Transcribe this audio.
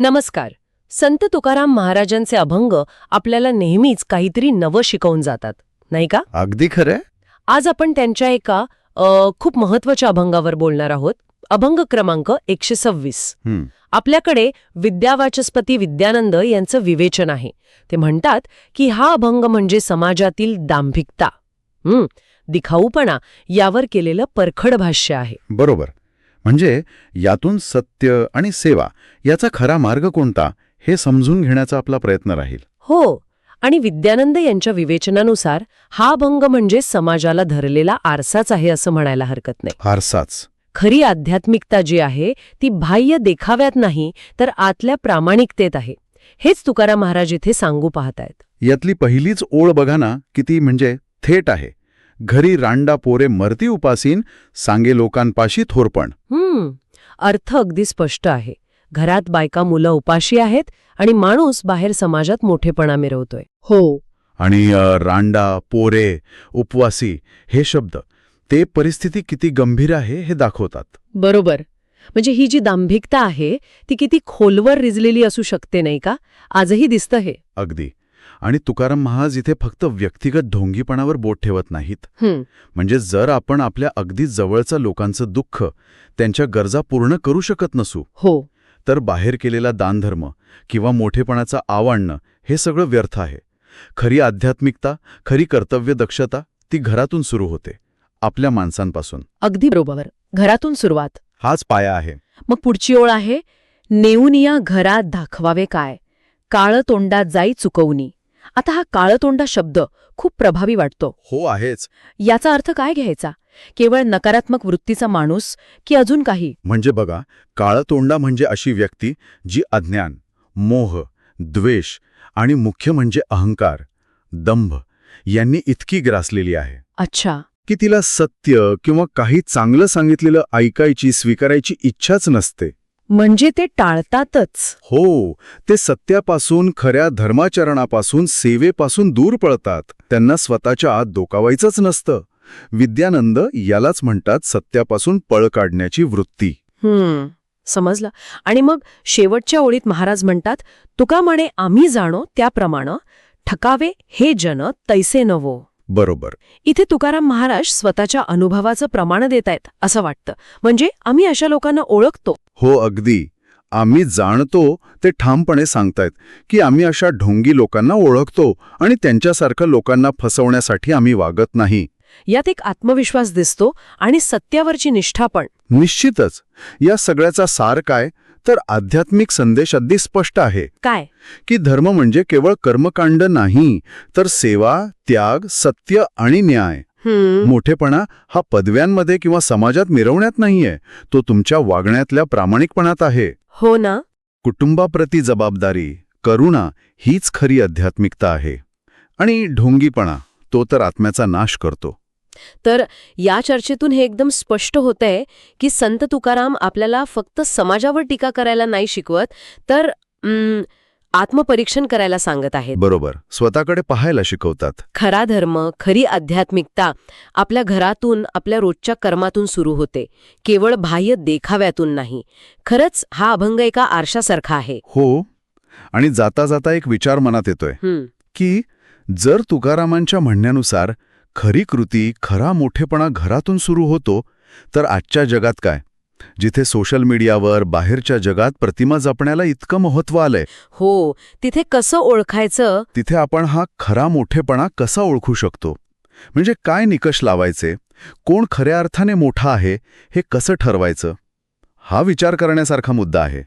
नमस्कार. संत तुकाराम महाराजांचे अभंग आपल्याला नेहमीच काहीतरी नवं शिकवून जातात नाही का? अगदी खरंय आज आपण त्यांच्या एका अ, खूप महत्त्वाच्या अभंगावर बोलणार आहोत. अभंग क्रमांक एकशे सव्वीस. हं, आपल्याकडे विद्यावाचस्पती विद्यानंद यांचं विवेचन आहे. ते म्हणतात की हा अभंग म्हणजे समाजातील दांभिकता हं, दिखाऊपणा यावर केलेलं परखड भाष्य आहे. बरोबर. म्हणजे यातून सत्य आणि सेवा याचा खरा मार्ग कोणता हे समजून घेण्याचा आपला प्रयत्न राहील. हो आणि विद्यानंद यांच्या विवेचनानुसार हा अभंग म्हणजे समाजाला धरलेला आरसाच आहे असं म्हणायला हरकत नाही. फारसाच खरी आध्यात्मिकता जी आहे ती बाह्य देखाव्यात नाही तर आतल्या प्रामाणिकतेत आहे. हेच तुकाराम महाराज इथे सांगू पाहतायत. यातली पहिलीच ओळ बघा ना किती म्हणजे थेट आहे. घरी रांडा पोरे मरती उपासीन सांगे लोकांपाशी थोरपण. हम्म अर्थ अगदी स्पष्ट आहे. घरात बायका मुलं उपाशी आहेत आणि माणूस बाहेर समाजात मोठेपणा मिरवतोय. हो. आणि अ, रांडा पोरे उपवासी हे शब्द ते परिस्थिती किती गंभीर आहे हे दाखवतात. बरोबर. म्हणजे ही जी दांभिकता आहे ती किती खोलवर रिजलेली असू शकते नाही का? आजही दिसतं हे. अगदी. आणि तुकाराम महाराज इथे फक्त व्यक्तिगत ढोंगीपणावर बोट ठेवत नाहीत. म्हणजे जर आपण आपल्या अगदी जवळच्या लोकांचं दुःख त्यांच्या गरजा पूर्ण करू शकत नसू हो. तर बाहेर केलेला दानधर्म किंवा मोठेपणाचा आवडणं हे सगळं व्यर्थ आहे. खरी आध्यात्मिकता खरी कर्तव्य दक्षता ती घरातून सुरू होते आपल्या माणसांपासून. अगदी बरोबर. घरातून सुरुवात. हाच पाया आहे. मग पुढची ओळ आहे नेऊनिया घरात दाखवावे काय? काळ तोंडात जाई चुकवणी. आता हा काळतोंडा शब्द खूप प्रभावी वाटतो. हो आहेच. याचा अर्थ काय घ्यायचा? केवळ नकारात्मक वृत्तीचा माणूस की अजून काही? म्हणजे बघा काळतोंडा म्हणजे अशी व्यक्ती जी अज्ञान मोह द्वेष आणि मुख्य म्हणजे अहंकार दंभ यांनी इतकी ग्रासलेली आहे. अच्छा. की तिला सत्य किंवा काही चांगलं सांगितलेलं ऐकायची स्वीकारायची इच्छाच नसते. म्हणजे ते टाळतातच. हो ते सत्यापासून खऱ्या धर्माचरणापासून सेवेपासून दूर पळतात. त्यांना स्वतःच्या आत डोकावायचंच नसतं. विद्यानंद यालाच म्हणतात सत्यापासून पळ काढण्याची वृत्ती. हम्म समजलं. आणि मग शेवटच्या ओळीत महाराज म्हणतात तुका म्हणे आम्ही जाणो त्याप्रमाणे ठकावे हे जन तैसे नवो. बरोबर. इथे तुकाराम महाराज स्वतःच्या अनुभवाचं प्रमाण देत आहेत असं वाटतं. म्हणजे आम्ही अशा लोकांना ओळखतो. हो अगदी. आम्ही जाणतो ते ठामपणे सांगतायत की आम्ही अशा ढोंगी लोकांना ओळखतो आणि त्यांच्यासारखं लोकांना फसवण्यासाठी आम्ही वागत नाही. यात एक आत्मविश्वास दिसतो आणि सत्यावरची निष्ठा पण. निश्चितच. या सगळ्याचा सार काय? तर आध्यात्मिक संदेश अगदी स्पष्ट आहे. काय? की धर्म म्हणजे केवळ कर्मकांड नाही तर सेवा त्याग सत्य आणि न्याय. मोठेपणा हा पदव्यांमध्ये किंवा समाजात मिरवण्यात नाहीये तो तुमच्या वागण्यातल्या प्रामाणिकपणात आहे. हो ना. कुटुंबाप्रती जबाबदारी करुणा हीच खरी आध्यात्मिकता आहे. आणि ढोंगीपणा तो तर आत्म्याचा नाश करतो. तर या चर्चेतून हे एकदम स्पष्ट होतंय की संत तुकाराम आपल्याला फक्त समाजावर टीका करायला नाही शिकवत तर आत्मपरीक्षण करायला सांगत आहेत. बरोबर. स्वतःकडे पाहायला शिकवतात. खरा धर्म खरी आध्यात्मिकता आपल्या घरातून आपल्या रोजच्या कर्मातून सुरू होते. केवळ बाह्य देखाव्यातून नाही. खरंच हा अभंग एका आरशासारखा आहे. हो. आणि जाता जाता एक विचार मनात येतोय की जर तुकारामांच्या म्हणण्यानुसार खरी कृती खरा मोठेपणा घरातून सुरू होतो तर आजच्या जगात काय? जिथे सोशल मीडियावर बाहेरच्या जगात प्रतिमा जपण्याला इतकं महत्त्व आलंय. हो तिथे कसं ओळखायचं? तिथे आपण हा खरा मोठेपणा कसा ओळखू शकतो? म्हणजे काय निकष लावायचे? कोण खऱ्या अर्थाने मोठा आहे? हे कसं ठरवायचं? हा विचार करण्यासारखा मुद्दा आहे.